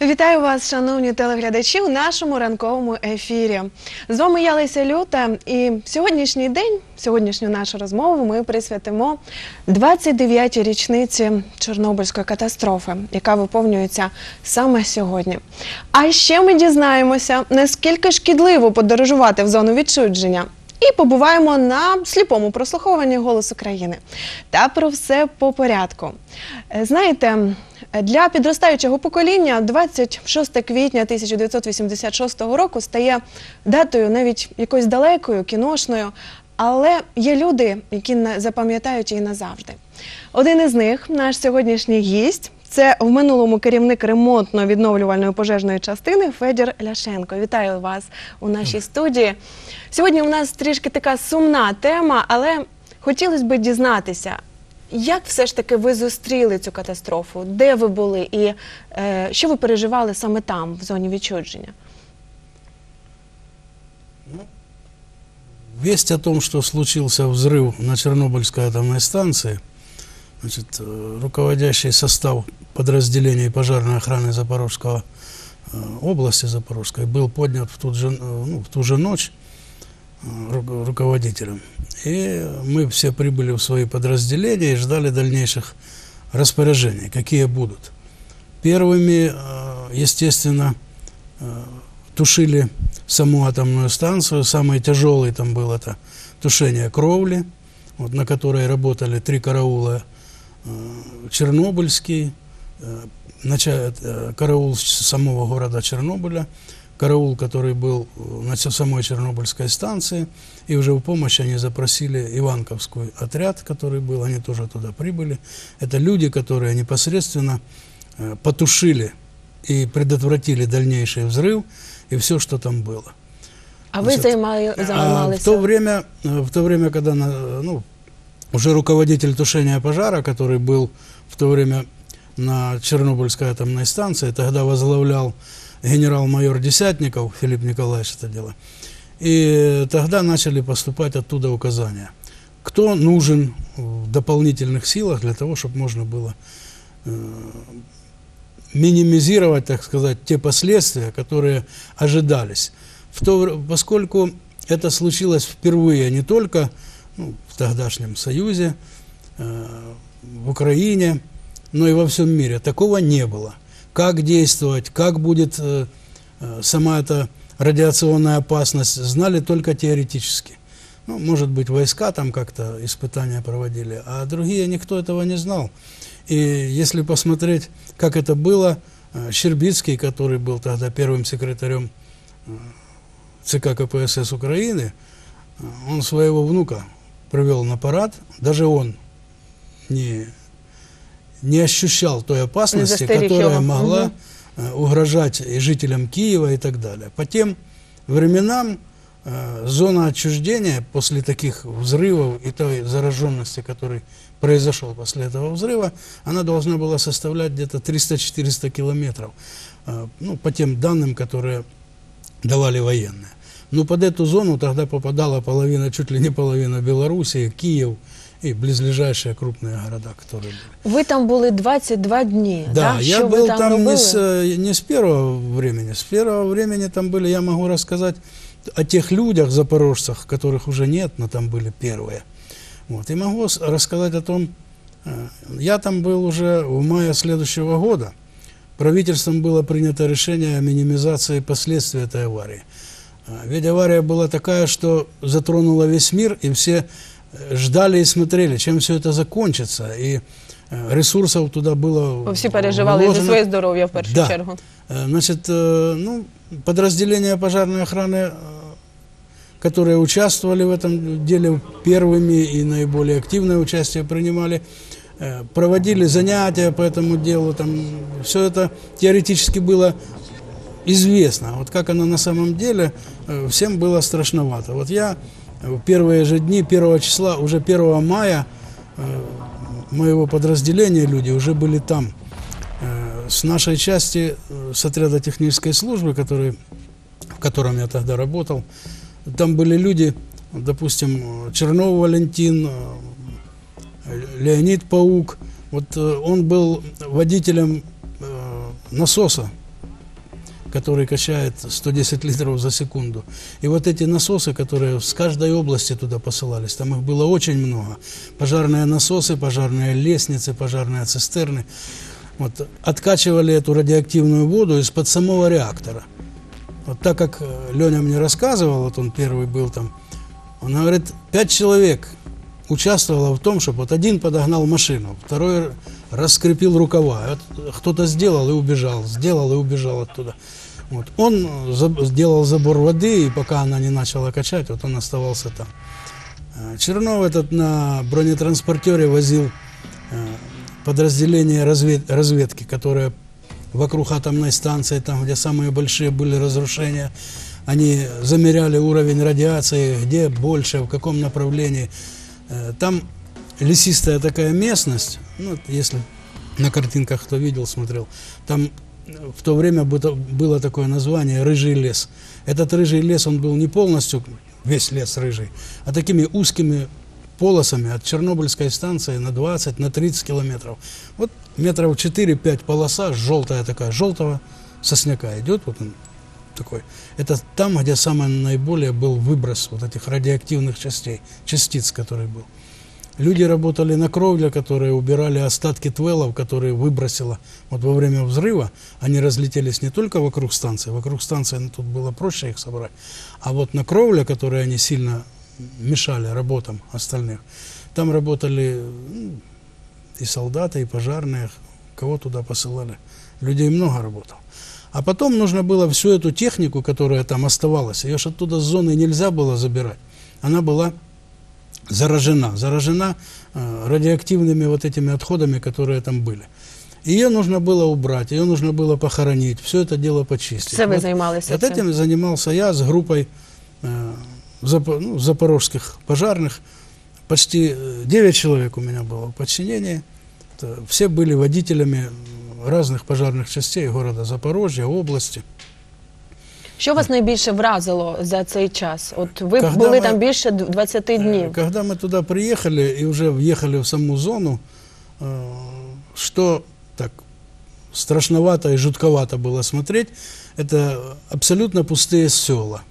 Вітаю вас, шановні телеглядачі, у нашому ранковому ефірі. З вами я Леся Люта, і сьогоднішній день, сьогоднішню нашу розмову ми присвятимо 29-й річниці Чорнобильської катастрофи, яка виповнюється саме сьогодні. А ще ми дізнаємося, наскільки шкідливо подорожувати в зону відчудження. І побуваємо на сліпому прослуховуванні «Голос України». Та про все по порядку. Е, Знаєте, для підростаючого покоління 26 квітня 1986 року стає датою навіть якоюсь далекою, кіношною, але є люди, які запам'ятають її назавжди. Один із них, наш сьогоднішній гість, це в минулому керівник ремонтно-відновлювальної пожежної частини Федір Ляшенко. Вітаю вас у нашій студії. Сьогодні у нас трішки така сумна тема, але хотілося б дізнатися, як все ж таки ви зустріли цю катастрофу? Де ви були і е, що ви переживали саме там, в зоні відчудження? Весть о том, что случился взрыв на Чернобыльской атомной станции, значит, э, руководящий состав подразделений пожарной охраны Запорожского э, области Запорожской был поднят в, ту же, э, ну, в ту же ночь ру- руководителем. И мы все прибыли в свои подразделения и ждали дальнейших распоряжений, какие будут. Первыми, естественно, тушили саму атомную станцию. Самый тяжелый там был это тушение кровли, вот, на которой работали три караула. Э, Чернобыльский, э, э, караул самого города Чернобыля, караул, который был на самой Чернобыльской станции, и уже в помощь они запросили Иванковский отряд, который был, они тоже туда прибыли. Это люди, которые непосредственно потушили и предотвратили дальнейший взрыв и все, что там было. А ви Значить, займали, А займалися? в то время, в то время, когда на- ну, уже руководитель тушения пожара, который был в то время на Чернобыльской атомной станции, тогда возглавлял генерал-майор Десятников Филипп Николаевич это дело. И тогда начали поступать оттуда указания. Кто нужен в дополнительных силах для того, чтобы можно было э, минимизировать, так сказать, те последствия, которые ожидались. В то, поскольку это случилось впервые не только ну, в тогдашнем Союзе, э, в Украине, но и во всем мире. Такого не было. Как действовать, как будет э, э, сама эта радиационная опасность, знали только теоретически. Ну, может быть, войска там как-то испытания проводили, а другие никто этого не знал. И если посмотреть, как это было, Щербицкий, который был тогда первым секретарем ЦК КПСС Украины, он своего внука привел на парад, даже он не, не ощущал той опасности, которая его. могла э, угрожать и жителям Киева и так далее. По тем временам э, зона отчуждения после таких взрывов и той зараженности, который произошел после этого взрыва, она должна была составлять где-то 300-400 километров, э, ну, по тем данным, которые давали военные. Но под эту зону тогда попадала половина, чуть ли не половина Белоруссии, Киев и близлежащие крупные города, которые были. Ви там були 22 дні. Да, да? я ви был там, там, не с, э, не с первого времени. С первого времени там были, я могу рассказать о тех людях, запорожцах, которых уже нет, но там были первые. Вот. И могу рассказать о том, э, я там был уже в мае следующего года. Правительством было принято решение о минимизации последствий этой аварии. А, Ведь авария была такая, что затронула весь мир, и все э, ждали и смотрели, чем все это закончится. И э, ресурсов туда было Ви всі переживали і за вложено. своє здоров'я в першу Да. чергу. Э, Значит, э, ну, подразделения пожарной охраны, э, которые участвовали в этом деле первыми и наиболее активное участие принимали, э, проводили занятия по этому делу, там все это теоретически было известно. А Вот как оно на самом деле, э, всем было страшновато. Вот я в первые же дни, 1 числа, уже 1 мая э, моего подразделения люди уже были там. Э, С нашей части, с отряда технической службы, который, в котором я тогда работал, там были люди, допустим, Чернов Валентин, Леонид Паук. Вот он был водителем насоса который качает 110 литров за секунду. И вот эти насосы, которые с каждой области туда посылались, там их было очень много. Пожарные насосы, пожарные лестницы, пожарные цистерны. Вот, откачивали эту радиоактивную воду из-под самого реактора. Вот так как Леня мне рассказывал, вот он первый был там, он говорит, пять человек участвовало в том, чтобы вот один подогнал машину, второй раскрепил рукава, вот кто-то сделал и убежал, сделал и убежал оттуда. Вот. Он сделал забор воды, и пока она не начала качать, вот он оставался там. Чернов этот на бронетранспортере возил подразделение развед, разведки, которое вокруг атомной станции, там, где самые большие были разрушения, они замеряли уровень радиации, где больше, в каком направлении. Э, там лесистая такая местность, ну, если на картинках кто видел, смотрел, там в то время было такое название «рыжий лес». Этот рыжий лес, он был не полностью, весь лес рыжий, а такими узкими полосами от Чернобыльской станции на 20, на 30 километров. Вот метров 4-5 полоса, желтая такая, желтого сосняка идет, вот он такой. Это там, где самый наиболее был выброс вот этих радиоактивных частей, частиц, который был. Люди работали на кровле, которые убирали остатки твелов, которые выбросило вот во время взрыва. Они разлетелись не только вокруг станции, вокруг станции тут было проще их собрать, а вот на кровле, которые они сильно мешали работам остальных, там работали ну, и солдаты, и пожарные, кого туда посылали. Людей много работало. А потом нужно было всю эту технику, которая там оставалась, ее же оттуда с зоны нельзя было забирать. Она была заражена, заражена э, радиоактивными вот этими отходами, которые там были. Ее нужно было убрать, ее нужно было похоронить, все это дело почистить. Все вы вот, занимались вот этим? занимался я с группой э, запо, ну, запорожских пожарных. Почти 9 человек у меня было в подчинении. Это, все были водителями разных пожарных частей города Запорожья, области. Що вас найбільше вразило за цей час? От ви когда були мы, там більше 20 днів. Когда мы туда приехали и уже въехали в саму зону, что так страшновато и жутковато было смотреть, это абсолютно пустые села.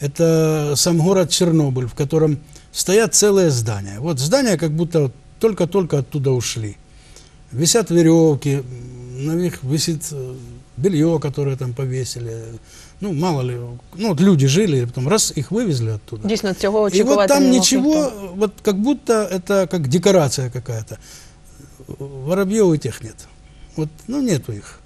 Это сам город Чернобыль, в котором стоят целые здания. Вот здания как будто только-только оттуда ушли. Висят веревки, на них висит э, белье, которое там повесили. Ну, мало ли, ну, вот люди жили, потом раз их вывезли оттуда. Дійсно, цього И вот там ничего, вот как будто это как декорация какая-то. Воробьев и тех нет. Вот, ну, нету их.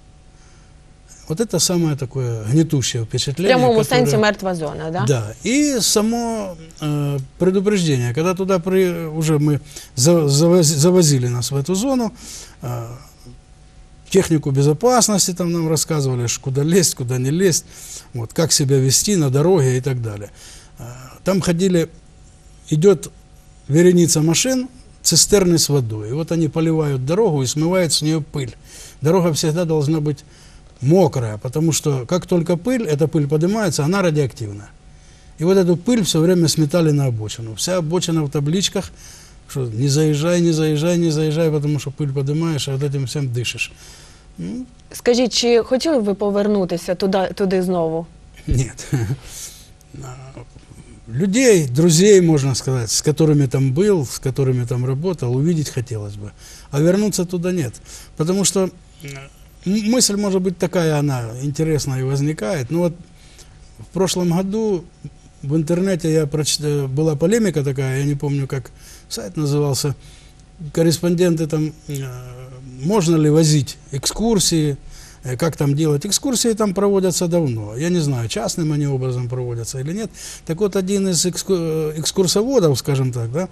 Вот это самое такое гнетущее впечатление. В прямому которое... сенсі мертва зона, да? Да. И само э, предупреждение. Когда туда при, уже мы завозили нас в эту зону, э, технику безопасности там нам рассказывали, куда лезть, куда не лезть, вот, как себя вести на дороге и так далее. А, там ходили, идет вереница машин, цистерны с водой. И вот они поливают дорогу и смывают с нее пыль. Дорога всегда должна быть мокрая, потому что как только пыль, эта пыль поднимается, она радиоактивная. И вот эту пыль все время сметали на обочину. Вся обочина в табличках, что не заезжай, не заезжай, не заезжай, потому что пыль поднимаешь, а вот этим всем дышишь. Ну, Скажіть, чи хотіли б ви повернутися туди, туди знову? Нет. Людей, друзей, можно сказать, с которыми там был, с которыми там работал, увидеть хотелось бы. А вернуться туда нет. Потому что мысль, может быть, такая она интересная и возникает. Но вот в прошлом году в интернете я прочитал, была полемика такая, я не помню, как сайт назывался, корреспонденты там, э, можно ли возить экскурсии, э, как там делать. Экскурсии там проводятся давно. Я не знаю, частным они образом проводятся или нет. Так вот, один из э, экскурсоводов, скажем так, да,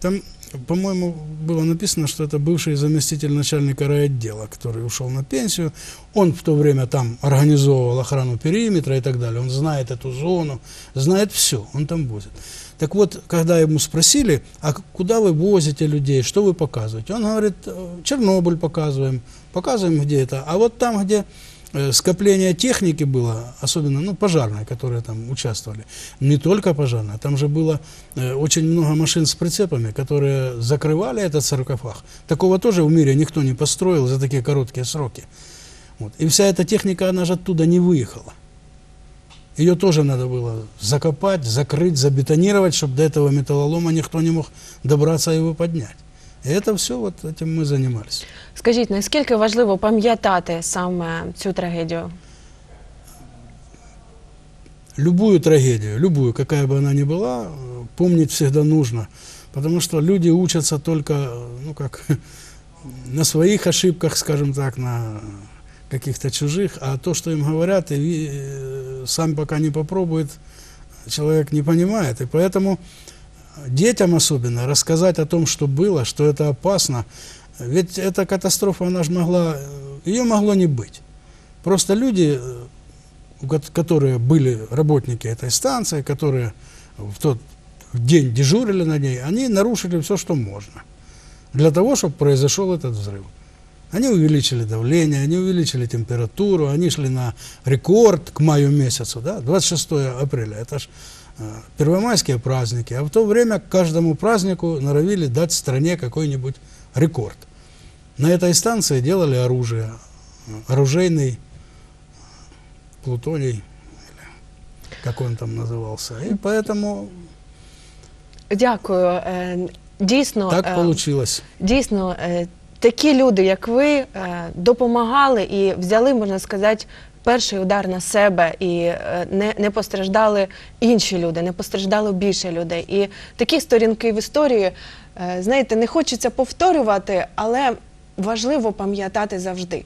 там по-моему, было написано, что это бывший заместитель начальника райотдела, который ушел на пенсию. Он в то время там организовывал охрану периметра и так далее. Он знает эту зону, знает все, он там возит. Так вот, когда ему спросили, а куда вы возите людей, что вы показываете? Он говорит, «Э, Чернобыль показываем, показываем где это. А вот там, где скопление техники было, особенно ну, пожарной, которые там участвовали. Не только пожарная, там же было э, очень много машин с прицепами, которые закрывали этот саркофаг. Такого тоже в мире никто не построил за такие короткие сроки. Вот. И вся эта техника, она же оттуда не выехала. Ее тоже надо было закопать, закрыть, забетонировать, чтобы до этого металлолома никто не мог добраться и его поднять. И это все, вот этим мы занимались. Скажіть, наскільки важливо пам'ятати саме цю трагедію? Любую трагедию, любую, какая бы она ни была, э, помнить всегда нужно. Потому что люди учатся только, э, ну как, на своих ошибках, скажем так, на каких-то чужих, а то, что им говорят, и ви- э, сам пока не попробует, человек не понимает. И поэтому детям особенно рассказать о том, что было, что это опасно. Ведь эта катастрофа, она же могла, ее могло не быть. Просто люди, э, которые были работники этой станции, которые в тот день дежурили на ней, они нарушили все, что можно. Для того, чтобы произошел этот взрыв. Они увеличили давление, они увеличили температуру, они шли на рекорд к маю месяцу, да, 26 апреля. Это ж э, первомайские праздники. А в то время к каждому празднику норовили дать стране какой-нибудь рекорд. На этой станции делали оружие, э, оружейный плутоний, или как он там назывался. И поэтому Дякую. Е, Дійсно, так е, получилось. дійсно, е, такі люди, як ви, е, допомагали і взяли, можна сказати, перший удар на себе, і е, не, не постраждали інші люди, не постраждало більше людей. І такі сторінки в історії, е, знаєте, не хочеться повторювати, але важливо пам'ятати завжди.